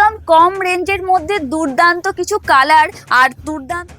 একদম কম রেঞ্জের মধ্যে দুর্দান্ত কিছু কালার আর দুর্দান্ত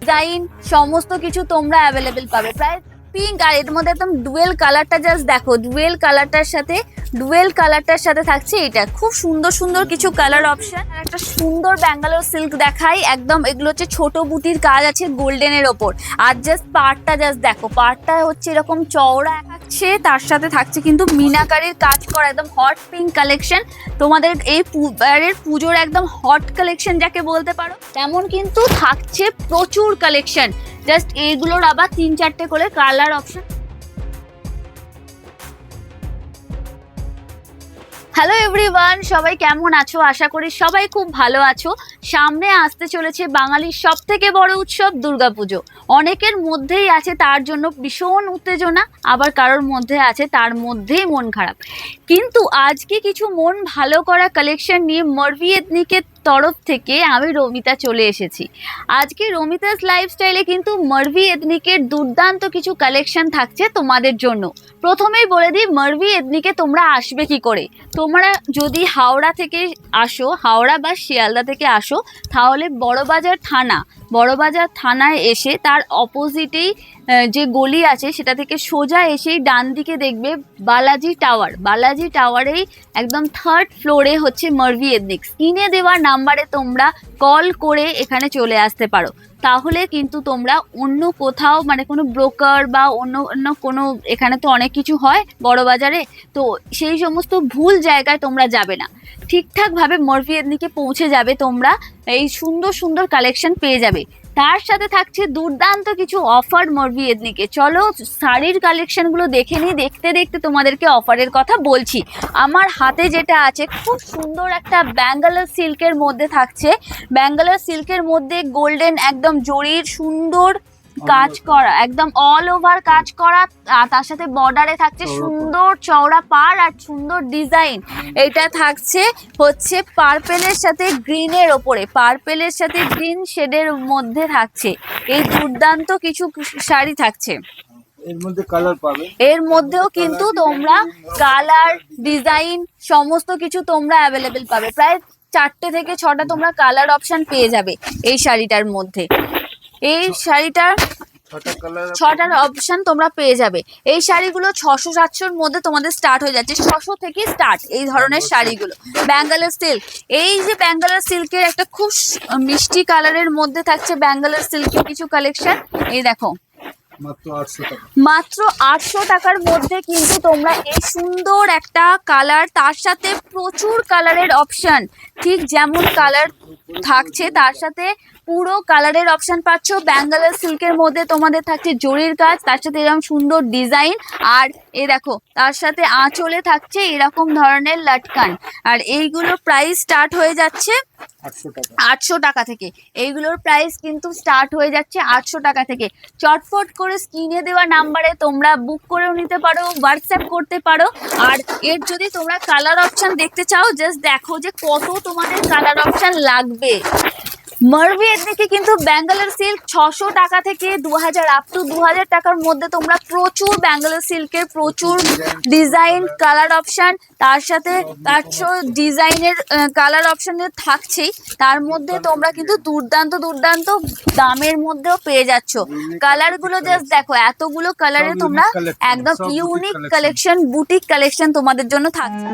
ডিজাইন, সমস্ত কিছু তোমরা অ্যাভেলেবেল পাবে। প্রায় পিঙ্ক আর এর মধ্যে একদম ডুয়েল কালারটা জাস্ট দেখো ডুয়েল কালারটার সাথে ডুয়েল কালারটার সাথে থাকছে এটা। খুব সুন্দর সুন্দর কিছু কালার অপশন আর একটা সুন্দর ব্যাঙ্গালোর সিল্ক দেখাই, একদম এগুলো হচ্ছে ছোট বুটির কাজ আছে গোল্ডেনের ওপর। আর জাস্ট পার্টটা জাস্ট দেখো পার্টটা হচ্ছে এরকম চওড়া থাকছে, তার সাথে থাকছে কিন্তু মিনাকারির কাজ করা, একদম হট পিঙ্ক কালেকশন তোমাদের এই পু- এবারের পুজোর একদম হট কালেকশন যাকে বলতে পারো, তেমন কিন্তু থাকছে প্রচুর কালেকশন জাস্ট এইগুলোর আবার তিন চারটে করে কালার অপশন হ্যালো এভরিওয়ান সবাই কেমন আছো? আশা করি সবাই খুব ভালো আছো। সামনে আসতে চলেছে বাঙালির সব থেকে বড় উৎসব, দুর্গাপুজো। অনেকের মধ্যেই আছে তার জন্য ভীষণ উত্তেজনা, আবার কারোর মধ্যে আছে তার মধ্যেই মন খারাপ। কিন্তু আজকে কিছু মন ভালো করা কালেকশন নিয়ে এথনিকের তরফ থেকে আমি রমিতা চলে এসেছি। আজকে রমিতাস লাইফস্টাইলে কিন্তু মারভি এদনিকের দুর্দান্ত কিছু কালেকশন থাকছে তোমাদের জন্য। প্রথমেই বলে দিই, মারভি এদনিকে তোমরা আসবে কি করে? তোমরা যদি হাওড়া থেকে আসো, হাওড়া বা শিয়ালদা থেকে আসো, তাহলে বড়বাজার থানা বড়বাজার থানায় এসে তার অপোজিটেই যে গলি আছে সেটা থেকে সোজা এসেই ডান দিকে দেখবে বালাজি টাওয়ার। বালাজি টাওয়ারেই একদম থার্ড ফ্লোরে হচ্ছে মারভি এথনিক স্ক্রিনে দেওয়া নাম্বারে তোমরা কল করে এখানে চলে আসতে পারো। তাহলে কিন্তু তোমরা অন্য কোথাও মানে কোনো ব্রোকার বা অন্য অন্য কোনো, এখানে তো অনেক কিছু হয় বড় বাজারে তো সেই সমস্ত ভুল জায়গায় তোমরা যাবে না। ঠিকঠাকভাবে মরফি এথনিকে পৌঁছে যাবে তোমরা, এই সুন্দর সুন্দর কালেকশন পেয়ে যাবে। তার সাথে থাকছে দুর্দান্ত কিছু অফার মরবি এথনিকে চলো শাড়ির কালেকশনগুলো দেখে নিই, দেখতে দেখতে তোমাদেরকে অফারের কথা বলছি। আমার হাতে যেটা আছে, খুব সুন্দর একটা ব্যাঙ্গালোর সিল্কের মধ্যে থাকছে। ব্যাঙ্গালোর সিল্কের মধ্যে গোল্ডেন একদম জরির সুন্দর কাজ করা একদম অল ওভার কাজ করা আর তার সাথে বর্ডারে থাকছে সুন্দর চওড়া পাড় আর সুন্দর ডিজাইন এটা থাকছে হচ্ছে পার্পেলের সাথে গ্রিনের ওপরে পার্পেলের সাথে গ্রিন শেডের মধ্যে থাকছে। এই দুর্দান্ত কিছু শাড়ি থাকছে। এর মধ্যে কালার পাবে। এর মধ্যেও কিন্তু তোমরা কালার ডিজাইন সমস্ত কিছু তোমরা অ্যাভেলেবেল পাবে। প্রায় চারটে থেকে ছটা তোমরা কালার অপশন পেয়ে যাবে এই শাড়িটার মধ্যে। এই শাড়িটার ছটার অপশন তোমরা পেয়ে যাবে। এই শাড়িগুলো ছশো সাতশোর মধ্যে তোমাদের স্টার্ট হয়ে যাচ্ছে। ছশো থেকে স্টার্ট এই ধরনের শাড়িগুলো। ব্যাঙ্গালোর সিল্ক এই যে ব্যাঙ্গালোর সিল্কের একটা খুব মিষ্টি কালারের মধ্যে থাকছে ব্যাঙ্গালোর সিল্কের কিছু কালেকশন এই দেখো। মাত্র আটশো টাকার মধ্যে কিন্তু তোমরা এই সুন্দর একটা কালার তার সাথে প্রচুর কালারের অপশন ঠিক যেমন কালার থাকছে তার সাথে পুরো কালারের অপশন পাচ্ছ। ব্যাঙ্গালোর সিল্কের মধ্যে তোমাদের থাকছে জরির কাজ তার সাথে এরকম সুন্দর ডিজাইন আর এ দেখো তার সাথে আঁচলে থাকছে এরকম ধরনের লাটকান। আর এইগুলো প্রাইস স্টার্ট হয়ে যাচ্ছে আটশো টাকা। থেকে। এইগুলোর প্রাইস কিন্তু স্টার্ট হয়ে যাচ্ছে আটশো টাকা থেকে। চটফট করে স্ক্রিনে দেওয়া নাম্বারে তোমরা বুক করেও নিতে পারো হোয়াটসঅ্যাপ করতে পারো। আর এর যদি তোমরা কালার অপশন দেখতে চাও জাস্ট দেখো যে কত তোমাদের কালার অপশন লাগবে। মারভি এথনিকে কিন্তু ব্যাঙ্গালোর সিল্ক ছশো টাকা থেকে দু হাজার আপ টু দু হাজার টাকার মধ্যে তোমরা প্রচুর ব্যাঙ্গালোর সিল্কের প্রচুর ডিজাইন কালার অপশন তার সাথে তার ডিজাইনের কালার অপশনের থাকছেই। তার মধ্যে তোমরা কিন্তু দুর্দান্ত দুর্দান্ত দামের মধ্যেও পেয়ে যাচ্ছ। কালারগুলো জাস্ট দেখো এতগুলো কালারে তোমরা একদম ইউনিক কালেকশন বুটিক কালেকশন তোমাদের জন্য থাকছে।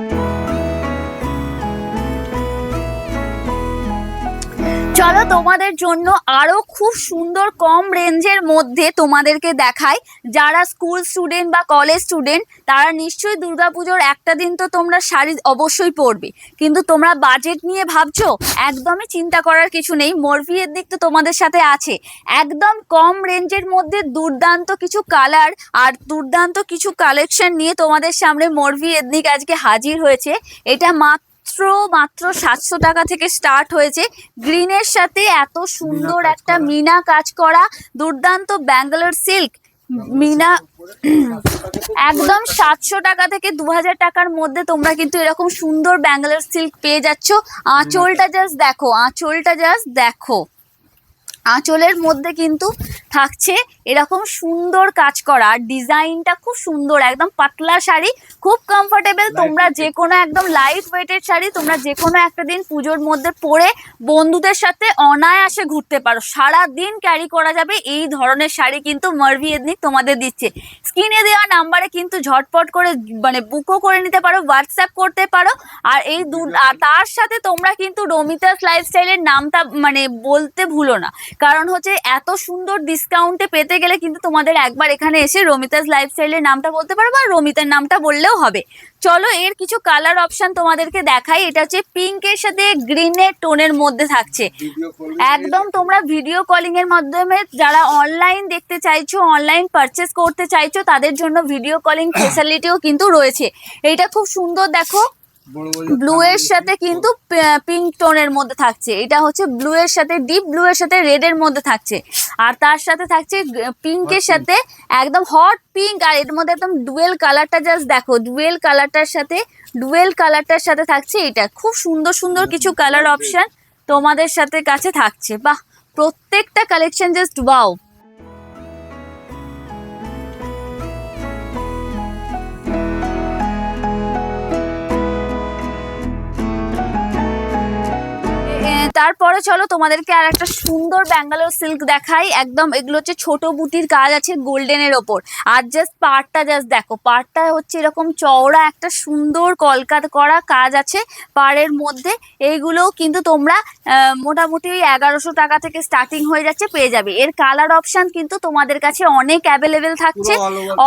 চলো তোমাদের জন্য আরও খুব সুন্দর কম রেঞ্জের মধ্যে তোমাদেরকে দেখাই। যারা স্কুল স্টুডেন্ট বা কলেজ স্টুডেন্ট তারা নিশ্চয়ই দুর্গাপুজোর একটা দিন তো তোমরা শাড়ি অবশ্যই পরবে। কিন্তু তোমরা বাজেট নিয়ে ভাবছ, একদমই চিন্তা করার কিছু নেই। মরভিয়ের দিক তো তোমাদের সাথে আছে। একদম কম রেঞ্জের মধ্যে দুর্দান্ত কিছু কালার আর দুর্দান্ত কিছু কালেকশন নিয়ে তোমাদের সামনে মরভি এদনিক আজকে হাজির হয়েছে। এটা মাত্র মাত্র মাত্র সাতশো টাকা থেকে স্টার্ট হয়েছে। গ্রিনের সাথে এত সুন্দর একটা মিনা কাজ করা। দুর্দান্ত ব্যাঙ্গালোর সিল্ক। মিনা একদম সাতশো টাকা থেকে দু হাজার টাকার মধ্যে তোমরা কিন্তু এরকম সুন্দর ব্যাঙ্গালোর সিল্ক পেয়ে যাচ্ছ। আঁচলটা জাস্ট দেখো আঁচলটা জাস্ট দেখো। আঁচলের মধ্যে কিন্তু থাকছে এরকম সুন্দর কাজ করা। আর ডিজাইনটা খুব সুন্দর একদম পাতলা শাড়ি খুব কমফোর্টেবল তোমরা যে কোনো একদম লাইট ওয়েটেড শাড়ি তোমরা যে কোনো একটা দিন পুজোর মধ্যে পরে বন্ধুদের সাথে অনায়াসে ঘুরতে পারো। সারা দিন ক্যারি করা যাবে এই ধরনের শাড়ি কিন্তু মার্ভি এদনিক তোমাদের দিচ্ছে। স্ক্রিনে দেওয়া নাম্বারে কিন্তু ঝটপট করে মানে বুকও করে নিতে পারো হোয়াটসঅ্যাপ করতে পারো। আর এই দু আর তার সাথে তোমরা কিন্তু রমিতাস লাইফস্টাইলের নামটা মানে বলতে ভুলো না। কারণ হচ্ছে এত সুন্দর ডিসকাউন্টে পেতে গেলে কিন্তু তোমাদের একবার এখানে এসে রমিতাস লাইফস্টাইলের নামটা বলতে পারো বা রমিতার নামটা বললেও হবে। চলো এর কিছু কালার অপশন তোমাদেরকে দেখাই। এটা হচ্ছে পিঙ্কের সাথে গ্রিনের টোনের মধ্যে থাকছে। একদম তোমরা ভিডিও কলিং এর মাধ্যমে যারা অনলাইন দেখতে চাইছো অনলাইন পারচেস করতে চাইছো তাদের জন্য ভিডিও কলিং ফেসিলিটিও কিন্তু রয়েছে। এটা খুব সুন্দর দেখো। ব্লু এর সাথে কিন্তু পিঙ্ক টোনের মধ্যে থাকছে। এটা হচ্ছে ব্লু এর সাথে ডিপ ব্লু এর সাথে রেড এর মধ্যে থাকছে। আর তার সাথে থাকছে পিঙ্কের Hot সাথে একদম হট পিঙ্ক আর এর মধ্যে একদম ডুয়েল কালারটা জাস্ট দেখো ডুয়েল কালারটার সাথে ডুয়েল কালারটার সাথে থাকছে এটা। খুব সুন্দর সুন্দর কিছু কালার অপশন তোমাদের সাথে কাছে থাকছে। বাহ প্রত্যেকটা কালেকশন জাস্ট ওয়াও তারপরে চলো তোমাদেরকে আর একটা সুন্দর ব্যাঙ্গালোর সিল্ক দেখাই। একদম এগুলো হচ্ছে ছোট বুটির কাজ আছে গোল্ডেনের ওপর। আর জাস্ট পাড়টা জাস্ট দেখো পাড়টা হচ্ছে এরকম চওড়া একটা সুন্দর কলকাত করা কাজ আছে পাড়ের মধ্যে। এইগুলোও কিন্তু তোমরা মোটামুটি ওই এগারোশো টাকা থেকে স্টার্টিং হয়ে যাচ্ছে পেয়ে যাবে। এর কালার অপশন কিন্তু তোমাদের কাছে অনেক অ্যাভেলেবেল থাকছে।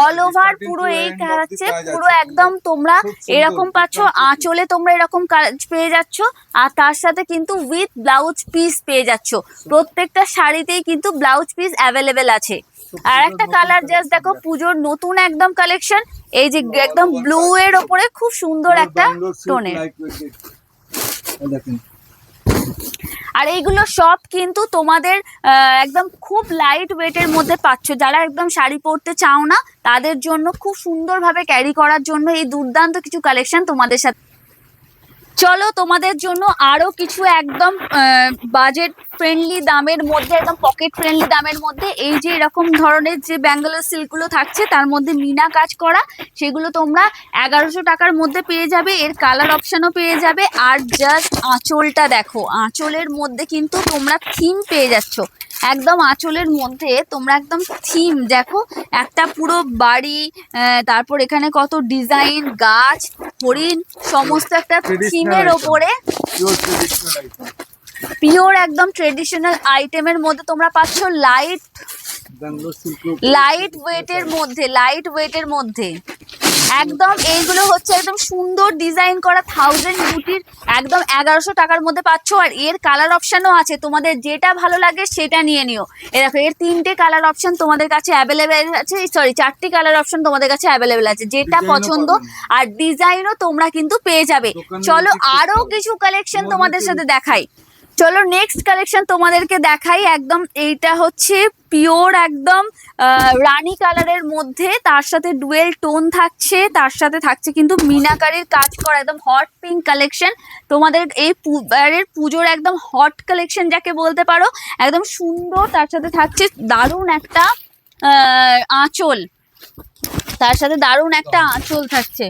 অল ওভার পুরো এই থাকছে পুরো একদম তোমরা এরকম পাচ্ছ আঁচলে তোমরা এরকম কাজ পেয়ে যাচ্ছ। আর তার সাথে কিন্তু উইথ ব্লাউজ পিস পেয়ে যাচ্ছ। প্রত্যেকটা শাড়িতেই কিন্তু ব্লাউজ পিস অ্যাভেলেবেল আছে। আর একটা কালার জাস্ট দেখো পুজোর নতুন একদম কালেকশন এই যে একদম ব্লু এর ওপরে খুব সুন্দর একটা টোনের আর এইগুলো সব কিন্তু তোমাদের আহ, একদম খুব লাইট ওয়েটের মধ্যে পাচ্ছ। যারা একদম শাড়ি পরতে চাও না তাদের জন্য খুব সুন্দরভাবে ক্যারি করার জন্য এই দুর্দান্ত কিছু কালেকশন তোমাদের সাথে চলো তোমাদের জন্য আরও কিছু একদম বাজেট ফ্রেন্ডলি দামের মধ্যে, একদম পকেট ফ্রেন্ডলি দামের মধ্যে এই যে এরকম ধরনের যে ব্যাঙ্গালোর সিল্কগুলো থাকছে, তার মধ্যে মিনা কাজ করা, সেগুলো তোমরা এগারোশো টাকার মধ্যে পেয়ে যাবে, এর কালার অপশানও পেয়ে যাবে। আর জাস্ট আঁচলটা দেখো, আঁচলের মধ্যে কিন্তু তোমরা থিম পেয়ে যাচ্ছ। একদম আঁচলের মধ্যে তোমরা একদম থিম দেখো একটা পুরো বাড়ি তারপর এখানে কত ডিজাইন গাছ হরিণ সমস্ত একটা থিমের ওপরে পিওর ট্রেডিশনাল আইটেম পিওর একদম ট্রেডিশনাল আইটেমের মধ্যে তোমরা পাচ্ছ লাইট লাইট ওয়েটের মধ্যে লাইট ওয়েটের মধ্যে। একদম এইগুলো হচ্ছে একদম সুন্দর ডিজাইন করা থাউজেন্ড বুটির একদম এগারোশো টাকার মধ্যে পাচ্ছ। আর এর কালার অপশানও আছে। তোমাদের যেটা ভালো লাগে সেটা নিয়ে নিও। এ দেখো এর তিনটে কালার অপশন তোমাদের কাছে অ্যাভেলেবেল আছে। সরি চারটি কালার অপশন তোমাদের কাছে অ্যাভেলেবেল আছে যেটা পছন্দ। আর ডিজাইনও তোমরা কিন্তু পেয়ে যাবে। চলো visit করতে আরও কিছু কালেকশন তোমাদের সাথে দেখাই। চলো নেক্সট কালেকশন তোমাদেরকে দেখাই। একদম এইটা হচ্ছে পিওর একদম রানী কালারের মধ্যে। তার সাথে ডুয়েল টোন থাকছে, তার সাথে থাকছে কিন্তু মিনাকারির কাজ করা একদম হট পিঙ্ক কালেকশন তোমাদের এই এবারের পুজোর একদম হট কালেকশন যাকে বলতে পারো, একদম সুন্দর। তার সাথে থাকছে দারুণ একটা আঁচল। তার সাথে দারুণ একটা আঁচল থাকছে।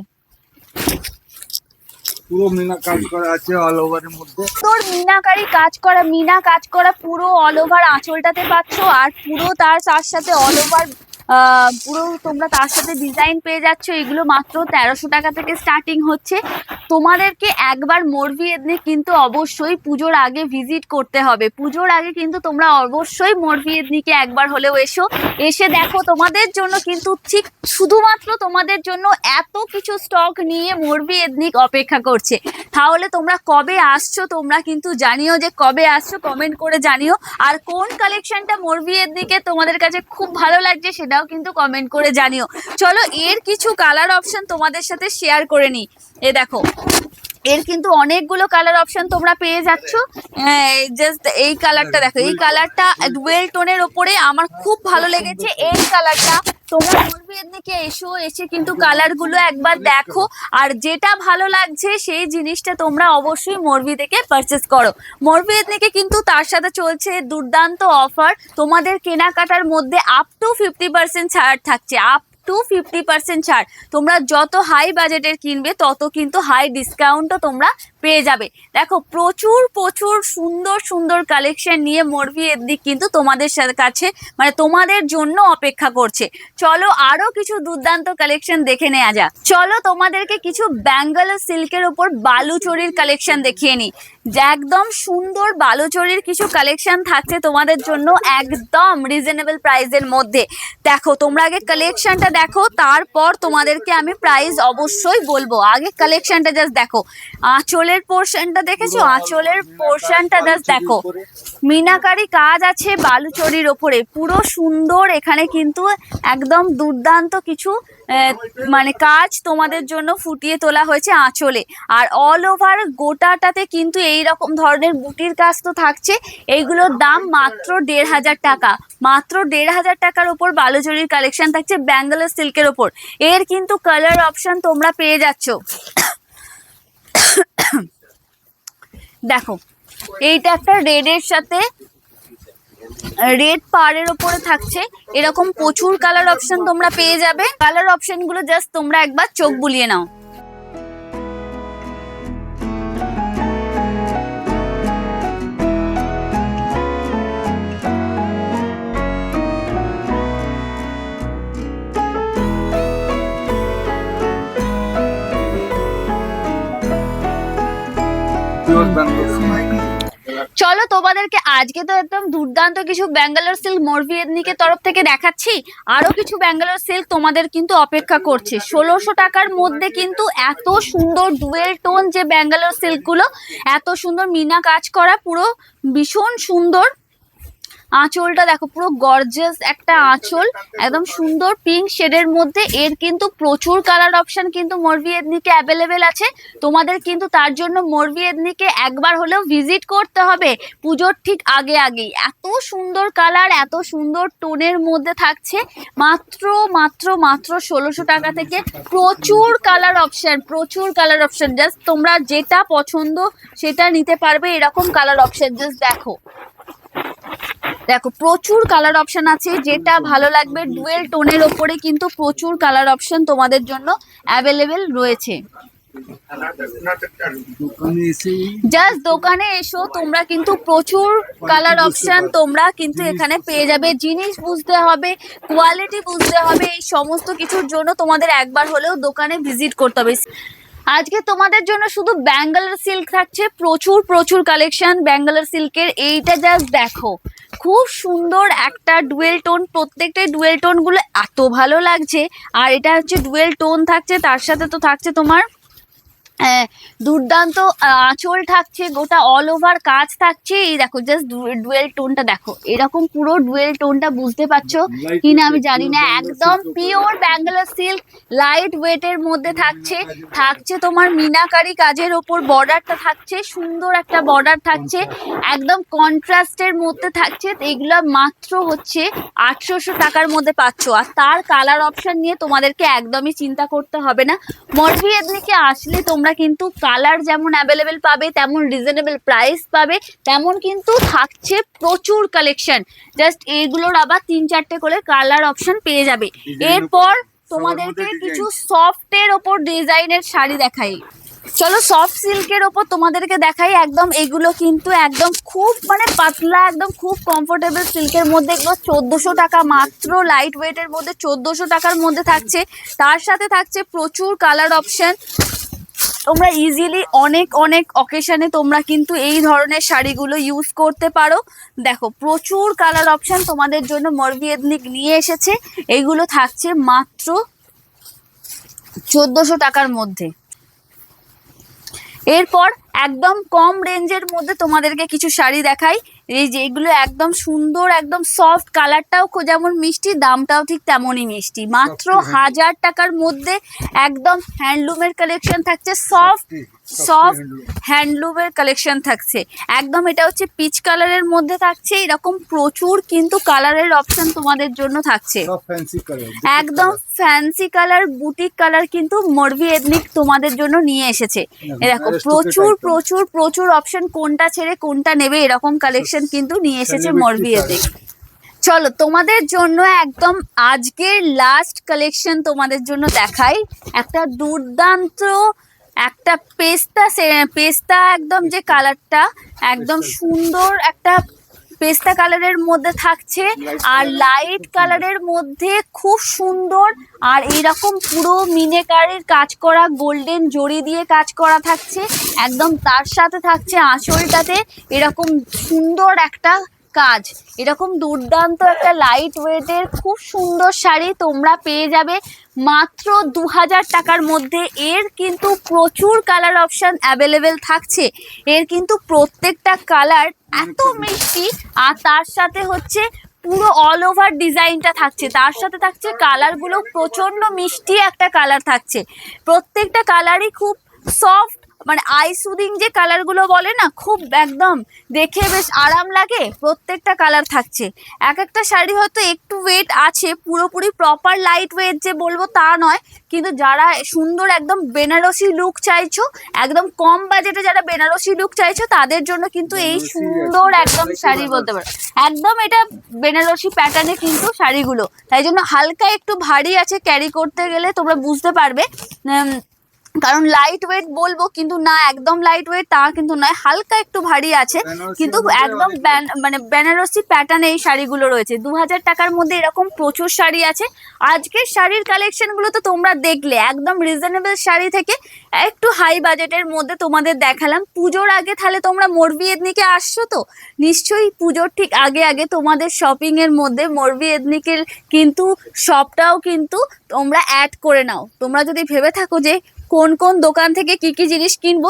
পুরো মিনা করা আছে অল ওভারের মধ্যে। তোর মিনাকারি কাজ করা মিনা কাজ করা পুরো অল ওভার আঁচলটাতে পাচ্ছ আর পুরো তার তার সাথে অল ওভার পুরো তোমরা তার সাথে ডিজাইন পেয়ে যাচ্ছ। এগুলো মাত্র তেরোশো টাকা থেকে স্টার্টিং হচ্ছে। তোমাদেরকে একবার মরবি এদনে কিন্তু অবশ্যই পুজোর আগে ভিজিট করতে হবে। পুজোর আগে কিন্তু তোমরা অবশ্যই মরবি এদনিকে একবার হলেও এসো। এসে দেখো তোমাদের জন্য কিন্তু ঠিক শুধুমাত্র তোমাদের জন্য এত কিছু স্টক নিয়ে মরবি এদনিক অপেক্ষা করছে। তাহলে তোমরা কবে আসছো তোমরা কিন্তু জানিও যে কবে আসছো কমেন্ট করে জানিও। আর কোন কালেকশনটা মরবিয়ের দিকে তোমাদের কাছে খুব ভালো লাগছে সেটাও কিন্তু কমেন্ট করে জানিও। চলো এর কিছু কালার অপশন তোমাদের সাথে শেয়ার করে নি এ দেখো। এর কিন্তু অনেকগুলো কালার অপশন তোমরা পেয়ে যাচ্ছ। জাস্ট এই কালারটা দেখো, এই কালারটা ডুয়েল টোনের ওপরে আমার খুব ভালো লেগেছে। এই কালারটা তোমরা এসো, এসে কিন্তু কালারগুলো একবার দেখো। আর যেটা ভালো লাগছে, সেই জিনিসটা তোমরা অবশ্যই পারচেস করো। কিন্তু তার সাথে চলছে দুর্দান্ত অফার তোমাদের কেনাকাটার মধ্যে আপ টু ফিফটি পার্সেন্ট ছাড় থাকছে আপ টু ফিফটি পার্সেন্ট ছাড়। তোমরা যত হাই বাজেটের কিনবে, তত কিন্তু হাই ডিসকাউন্টও তোমরা পেয়ে যাবে। দেখো, প্রচুর প্রচুর সুন্দর সুন্দর কালেকশন নিয়ে মরবি এদিক কিন্তু তোমাদের কাছে মানে তোমাদের জন্য অপেক্ষা করছে। চলো আরও কিছু দুর্দান্ত কালেকশন দেখে নেওয়া যাক। চলো তোমাদেরকে কিছু ব্যাঙ্গালোর সিল্কের ওপর বালুচরির কালেকশন দেখিয়ে নিই। একদম সুন্দর বালুচরির কিছু কালেকশন থাকছে তোমাদের জন্য একদম রিজনেবল প্রাইসের মধ্যে। দেখো তোমরা আগে কালেকশনটা দেখো তারপর তোমাদেরকে আমি প্রাইস অবশ্যই বলব। আগে কালেকশনটা জাস্ট দেখো। আঁচলের পোর্শনটা দেখেছ? আঁচলের পোর্শনটা জাস্ট দেখো। মিনাকারি কাজ আছে বালুচরির ওপরে পুরো সুন্দর এখানে কিন্তু একদম দুর্দান্ত কিছু মানে কাজ তোমাদের জন্য ফুটিয়ে তোলা হয়েছে আঁচলে। আর অল ওভার গোটাটাতে কিন্তু এই রকম ধরনের বুটির কাজ তো থাকছে। এইগুলোর দাম মাত্র দেড় হাজার টাকা। মাত্র দেড় হাজার টাকার ওপর বালুচরির কালেকশন থাকছে ব্যাঙ্গালোর সিল্কের ওপর এর কিন্তু কালার অপশন তোমরা পেয়ে যাচ্ছ। দেখো, এইটা একটা রেডের সাথে রেড পাড়ের ওপরে থাকছে। এরকম প্রচুর কালার অপশন তোমরা পেয়ে যাবে। কালার অপশনগুলো জাস্ট তোমরা একবার চোখ বুলিয়ে নাও। পিওর ব্যাঙ্গলোর চলো তোমাদেরকে আজকে তো একদম দুর্দান্ত কিছু ব্যাঙ্গালোর সিল্ক মরভি তরফ থেকে দেখাচ্ছি। আরও কিছু ব্যাঙ্গালোর সিল্ক তোমাদের কিন্তু অপেক্ষা করছে। ষোলোশো টাকার মধ্যে কিন্তু এত সুন্দর ডুয়েল টোন যে ব্যাঙ্গালোর সিল্কগুলো, এত সুন্দর মিনা কাজ করা, পুরো ভীষণ সুন্দর আঁচলটা দেখো, পুরো গর্জিয়াস একটা আঁচল, একদম সুন্দর পিঙ্ক শেডের মধ্যে। এর কিন্তু প্রচুর কালার অপশন কিন্তু মরভি এদনিকে অ্যাভেলেবেল আছে। তোমাদের কিন্তু তার জন্য মরভি এদনিকে একবার হলেও ভিজিট করতে হবে। পুজোর ঠিক আগে আগেই। এত সুন্দর কালার এত সুন্দর টোনের মধ্যে থাকছে। মাত্র মাত্র মাত্র ষোলোশো টাকা থেকে প্রচুর কালার অপশন প্রচুর কালার অপশন জাস্ট তোমরা যেটা পছন্দ সেটা নিতে পারবে এরকম কালার অপশন জাস্ট দেখো। দেখো, প্রচুর কালার অপশন আছে, যেটা ভালো লাগবে ডুয়েল টোনের ওপরে কিন্তু প্রচুর কালার অপশন তোমাদের জন্য অ্যাভেলেবেল রয়েছে। জাস্ট দোকানে এসো, তোমরা কিন্তু প্রচুর কালার অপশন তোমরা কিন্তু এখানে পেয়ে যাবে। জিনিস বুঝতে হবে কোয়ালিটি বুঝতে হবে, এই সমস্ত কিছুর জন্য তোমাদের একবার হলেও দোকানে ভিজিট করতে হবে। আজকে তোমাদের জন্য শুধু ব্যাঙ্গালোর সিল্ক থাকছে, প্রচুর প্রচুর কালেকশন ব্যাঙ্গালোর সিল্কের এইটা জাস্ট দেখো। খুব সুন্দর একটা ডুয়েল টোন প্রত্যেকটাই ডুয়েল টোনগুলো এত ভালো লাগছে। আর এটা হচ্ছে ডুয়েল টোন থাকছে, তার সাথে তো থাকছে তোমার দুর্দান্ত আঁচল থাকছে গোটা অল ওভার কাজ থাকছে। এই দেখো জাস্ট ডুয়েল টোনটা দেখো। এরকম পুরো ডুয়েল টোনটা বুঝতে পারছ? কিনা আমি জানি না। একদম পিওর ব্যাঙ্গালোর সিল্ক লাইট ওয়েটের মধ্যে থাকছে। থাকছে তোমার মিনাকারি কাজের ওপর বর্ডারটা থাকছে সুন্দর একটা বর্ডার থাকছে। একদম কন্ট্রাস্টের মধ্যে থাকছে। এগুলো মাত্র হচ্ছে আটশোশো টাকার মধ্যে পাচ্ছ। আর তার কালার অপশন নিয়ে তোমাদেরকে একদমই চিন্তা করতে হবে না। মরভি এদিকে আসলে তোমরা কিন্তু কালার যেমন অ্যাভেলেবেল পাবে তেমন রিজনেবল প্রাইস পাবে তেমন কিন্তু থাকছে প্রচুর কালেকশন জাস্ট এইগুলোর আবার তিন চারটে করে কালার অপশন পেয়ে যাবে। এরপর তোমাদেরকে কিছু সফটের ওপর ডিজাইনের শাড়ি দেখাই। চলো সফট সিল্কের ওপর তোমাদেরকে দেখাই। একদম এগুলো কিন্তু একদম খুব মানে পাতলা একদম খুব কমফোর্টেবল সিল্কের মধ্যে। এগুলো চোদ্দোশো টাকা মাত্র লাইট ওয়েটের মধ্যে চোদ্দোশো টাকার মধ্যে থাকছে। তার সাথে থাকছে প্রচুর কালার অপশন তোমরা ইজিলি অনেক অনেক অকেশনে তোমরা কিন্তু এই ধরনের শাড়িগুলো ইউজ করতে পারো। দেখো, প্রচুর কালার অপশান তোমাদের জন্য মরবি নিয়ে এসেছে। এইগুলো থাকছে মাত্র চোদ্দোশো টাকার মধ্যে। এরপর একদম কম রেঞ্জের মধ্যে তোমাদেরকে কিছু শাড়ি দেখাই। এই যে এগুলো একদম সুন্দর একদম সফট কালারটাও যেমন মিষ্টি দামটাও ঠিক তেমনই মিষ্টি। মাত্র হ্যাঁ। হাজার টাকার মধ্যে একদম হ্যান্ডলুমের কালেকশন থাকছে সফট সফট হ্যান্ডলুমের কালেকশন থাকছে। একদম এটা হচ্ছে পিচ কালারের মধ্যে থাকছে এরকম প্রচুর কিন্তু কালারের অপশন তোমাদের জন্য থাকছে। একদম ফ্যান্সি কালার বুটিক কালার কিন্তু মরবি এথনিক তোমাদের জন্য নিয়ে এসেছে। এ দেখো প্রচুর প্রচুর প্রচুর অপশন কোনটা ছেড়ে কোনটা নেবে এরকম কালেকশন কিন্তু নিয়ে এসেছে Celebrity মরবি চলো তোমাদের জন্য একদম আজকের লাস্ট কালেকশন তোমাদের জন্য দেখাই। একটা দুর্দান্ত একটা পেস্তা পেস্তা একদম যে কালারটা একদম সুন্দর একটা পেস্তা কালারের মধ্যে থাকছে আর লাইট কালারের মধ্যে খুব সুন্দর আর এইরকম পুরো মিনেকারের কাজ করা, গোল্ডেন জড়ি দিয়ে কাজ করা থাকছে। একদম তার সাথে থাকছে আঁচলটাতে এরকম সুন্দর একটা কাজ। এরকম দুর্দান্ত একটা লাইট ওয়েটের খুব সুন্দর শাড়ি তোমরা পেয়ে যাবে। মাত্র দু হাজার টাকার মধ্যে এর কিন্তু প্রচুর কালার অপশান অ্যাভেলেবেল থাকছে। এর কিন্তু প্রত্যেকটা কালার এত মিষ্টি। আর তার সাথে হচ্ছে পুরো অল ওভার ডিজাইনটা থাকছে। তার সাথে থাকছে কালারগুলো প্রচণ্ড মিষ্টি একটা কালার থাকছে। প্রত্যেকটা কালারই খুব সফট মানে আই সুদিং যে কালারগুলো বলে না খুব একদম দেখে বেশ আরাম লাগে প্রত্যেকটা কালার থাকছে। এক একটা শাড়ি হয়তো একটু ওয়েট আছে পুরোপুরি প্রপার লাইট ওয়েট যে বলব তা নয় কিন্তু যারা সুন্দর একদম বেনারসি লুক চাইছো একদম কম বাজেটে যারা বেনারসি লুক চাইছো তাদের জন্য কিন্তু এই সুন্দর একদম শাড়ি বলতে পারো। একদম এটা বেনারসি প্যাটার্নে কিন্তু শাড়িগুলো। তাই জন্য হালকা একটু ভারী আছে ক্যারি করতে গেলে তোমরা বুঝতে পারবে। কারণ লাইট ওয়েট বলব কিন্তু না একদম লাইট ওয়েট তা কিন্তু নয় হালকা একটু ভারী আছে। কিন্তু একদম মানে বেনারসি প্যাটার্নে এই শাড়িগুলো রয়েছে। দু হাজার টাকার মধ্যে এরকম প্রচুর শাড়ি আছে। আজকের শাড়ির কালেকশনগুলো তো তোমরা দেখলে একদম রিজনেবল শাড়ি থেকে একটু হাই বাজেটের মধ্যে তোমাদের দেখালাম। পুজোর আগে তাহলে তোমরা মরবি এদনিকে আসছো তো? নিশ্চয়ই পুজোর ঠিক আগে আগে তোমাদের শপিং এর মধ্যে মরবি এদনিকের কিন্তু শপটাও কিন্তু তোমরা অ্যাড করে নাও। তোমরা যদি ভেবে থাকো যে কোন কোন দোকান থেকে কি কি জিনিস কিনবো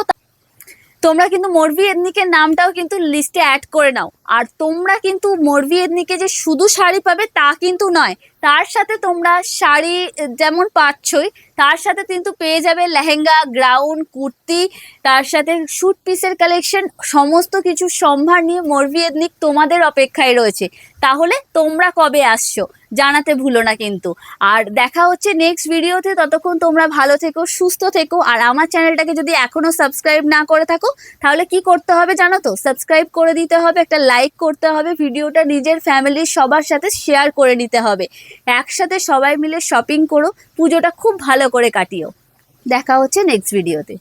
তোমরা কিন্তু মরভি এদনিকের নামটাও কিন্তু লিস্টে অ্যাড করে নাও। আর তোমরা কিন্তু মরভি এদনিকে যে শুধু শাড়ি পাবে তা কিন্তু নয় তার সাথে তোমরা শাড়ি যেমন পাচ্ছই, তার সাথে কিন্তু পেয়ে যাবে লেহেঙ্গা গ্রাউন কুর্তি, তার সাথে স্যুট পিসের কালেকশন সমস্ত কিছু সম্ভার নিয়ে মরভি এদনিক তোমাদের অপেক্ষায় রয়েছে। তাহলে তোমরা কবে আসছো? জানাতে ভুলো না কিন্তু। আর দেখা হচ্ছে নেক্সট ভিডিওতে ততক্ষণ তোমরা ভালো থেকো, সুস্থ থেকো। আর আমার চ্যানেলটাকে যদি এখনও সাবস্ক্রাইব না করে থাকো, তাহলে কি করতে হবে জানো তো? সাবস্ক্রাইব করে দিতে হবে, একটা লাইক করতে হবে, ভিডিওটা নিজের ফ্যামিলির সবার সাথে শেয়ার করে নিতে হবে। একসাথে সবাই মিলে শপিং করো পুজোটা খুব ভালো করে কাটিও। দেখা হচ্ছে নেক্সট ভিডিওতে